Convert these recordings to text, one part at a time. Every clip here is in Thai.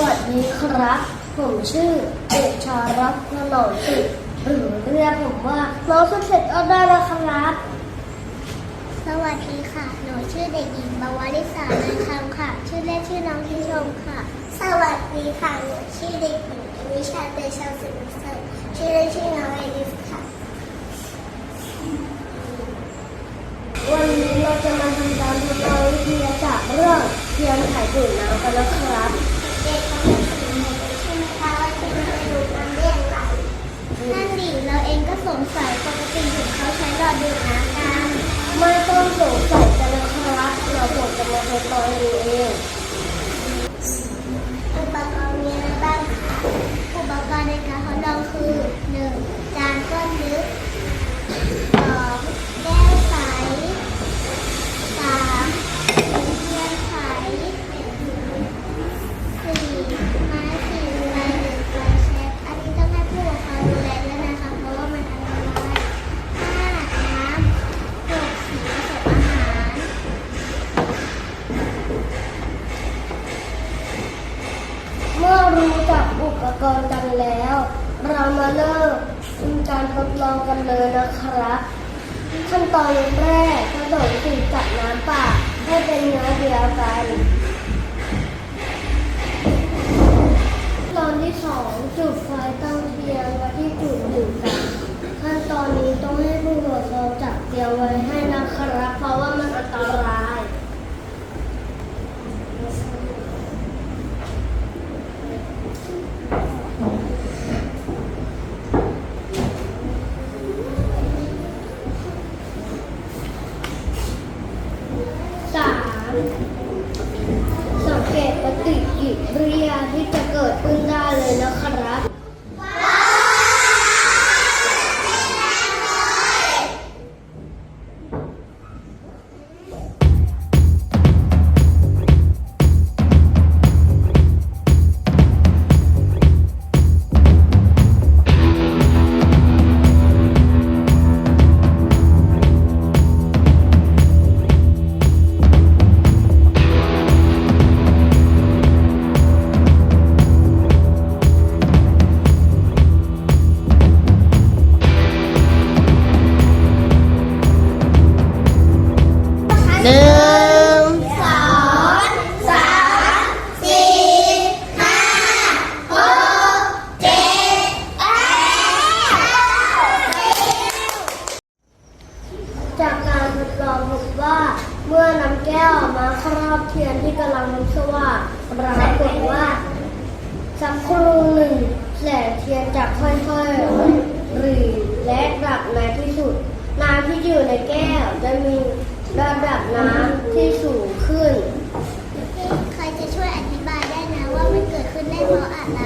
วัสดีครับ ผมชื่อเอกชารัตน์นนองสิหรือเรียกผมว่าน้องสุดเสร็จก็ได้แล้วครับ สวัสดีค่ะ หนูชื่อเด็กหญิงบวริสานันคำค่ะ ชื่อเล่นชื่อน้องทิชมค่ะ สวัสดีค่ะ หนูชื่อเด็กหญิงวิชาเตชาสุนทรชื่อเล่นชื่อน้องเอลิสค่ะ วันนี้เราจะมาทำการทดลองวิทยาศาสตร์เรื่องเทียนไขดูดน้ำกันนะครับ มื่อรู้จักอุปกรณ์กันแล้ว เรามาเริ่มการทดลองกันเลยนะครับ ขั้นตอนแรกผสมสีกับน้ำเปล่าให้เป็นเนื้อเดียวกันตอนที่สองจุดไฟตั้งเทียนไว้ที่จุดหนึ่งกันขั้นตอนนี้ต้องให้ผู้ตรวจสอบจับเตรียมไว้ให้นะครับ เพราะว่ามันอันตราย สามสังเกตปฏิกิริยาที่จะเกิดขึ้นได้เลยนะครับ ครอบเทียนที่กำลังลุกสว่างปรากฏว่าสักครู่หนึ่งแสงเทียนจะค่อยๆหรีและดับในที่สุด น้ำที่อยู่ในแก้วจะมีระดับน้ำที่สูงขึ้น ใครจะช่วยอธิบายได้นะว่ามันเกิดขึ้นได้เพราะอะไร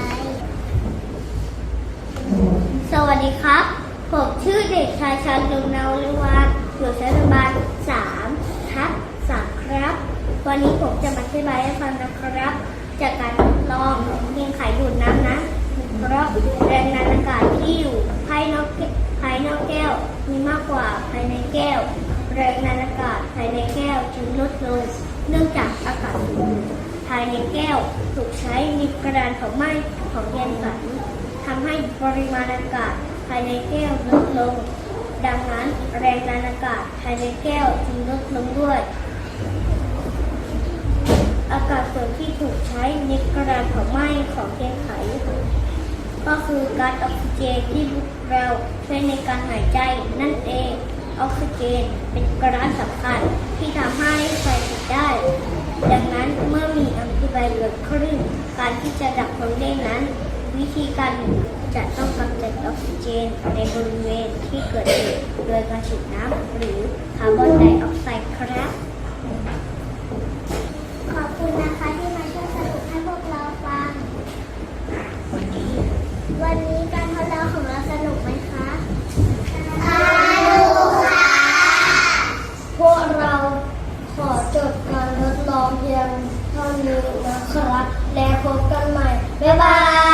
สวัสดีครับ ผมชื่อเด็กชายชันลุงนาวลิวานอยู่ชั้นอนุบาลสามทับสามครับ วันนี้ผมจะมาอธิบายให้ฟังนะครับ จากการทดลองเพียงไขดูดน้ำนะเพราะแรงดันอากาศที่อยู่ภายนอกภายนอกแก้วมีมากกว่าภายในแก้ว แรงดันอากาศภายในแก้วจึงลดลงเนื่องจากอากาศภายในแก้วถูกใช้มีกระดานเผาไหม้ของแกนสันทำให้ปริมาณอากาศภายในแก้วลดลง ดังนั้นแรงดันอากาศภายในแก้วจึงลดลงด้วย อากาศส่วนที่ถูกใช้ในกระดานเผาไหม้ของเทียนไข ก็คือก๊าซออกซิเจนที่พวกเราใช้ในการหายใจนั่นเอง ออกซิเจนเป็นก๊าซสำคัญที่ทำให้ไฟติดได้ ดังนั้นเมื่อมีอัมพาตเกิดขึ้นการที่จะดับเพลิงได้นั้น วิธีการหนึ่งจะต้องกำจัดออกซิเจนในบริเวณที่เกิดเหตุโดยการฉีดน้ำหรือคาร์บอนไดออกไซด์ครับ ขอบคุณนะคะที่มาช่วยสรุปให้พวกเราฟัง พบกันใหม่ บ๊ายบาย